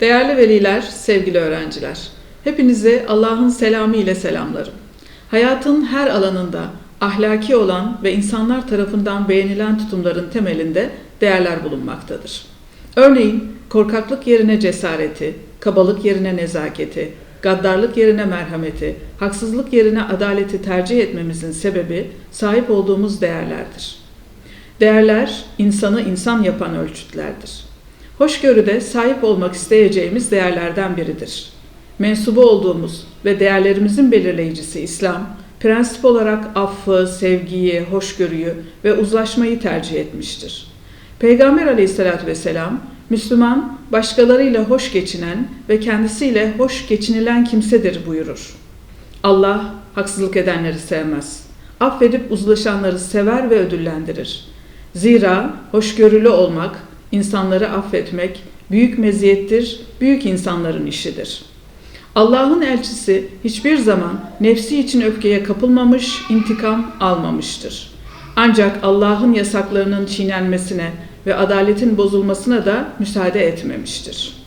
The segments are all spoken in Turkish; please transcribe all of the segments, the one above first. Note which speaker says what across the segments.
Speaker 1: Değerli veliler, sevgili öğrenciler, hepinizi Allah'ın selamı ile selamlarım. Hayatın her alanında ahlaki olan ve insanlar tarafından beğenilen tutumların temelinde değerler bulunmaktadır. Örneğin korkaklık yerine cesareti, kabalık yerine nezaketi, gaddarlık yerine merhameti, haksızlık yerine adaleti tercih etmemizin sebebi sahip olduğumuz değerlerdir. Değerler insanı insan yapan ölçütlerdir. Hoşgörü de sahip olmak isteyeceğimiz değerlerden biridir. Mensubu olduğumuz ve değerlerimizin belirleyicisi İslam, prensip olarak affı, sevgiyi, hoşgörüyü ve uzlaşmayı tercih etmiştir. Peygamber aleyhissalatü vesselam, Müslüman, başkalarıyla hoş geçinen ve kendisiyle hoş geçinilen kimsedir buyurur. Allah haksızlık edenleri sevmez. Affedip uzlaşanları sever ve ödüllendirir. Zira hoşgörülü olmak, insanları affetmek büyük meziyettir, büyük insanların işidir. Allah'ın elçisi hiçbir zaman nefsi için öfkeye kapılmamış, intikam almamıştır. Ancak Allah'ın yasaklarının çiğnenmesine ve adaletin bozulmasına da müsaade etmemiştir.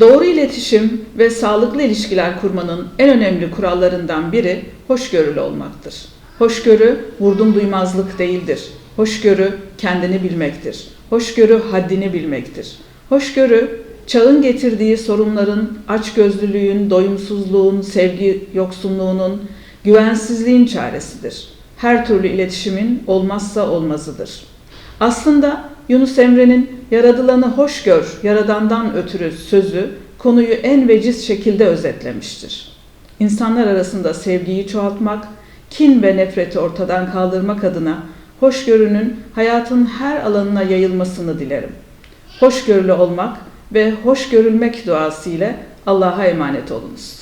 Speaker 1: Doğru iletişim ve sağlıklı ilişkiler kurmanın en önemli kurallarından biri hoşgörülü olmaktır. Hoşgörü vurdum duymazlık değildir. Hoşgörü kendini bilmektir. Hoşgörü haddini bilmektir. Hoşgörü çağın getirdiği sorunların, açgözlülüğün, doyumsuzluğun, sevgi yoksunluğunun, güvensizliğin çaresidir. Her türlü iletişimin olmazsa olmazıdır. Aslında Yunus Emre'nin yaradılanı hoş gör, yaradandan ötürü sözü konuyu en veciz şekilde özetlemiştir. İnsanlar arasında sevgiyi çoğaltmak, kin ve nefreti ortadan kaldırmak adına hoşgörünün hayatın her alanına yayılmasını dilerim. Hoşgörülü olmak ve hoş görülmek duası ile Allah'a emanet olunuz.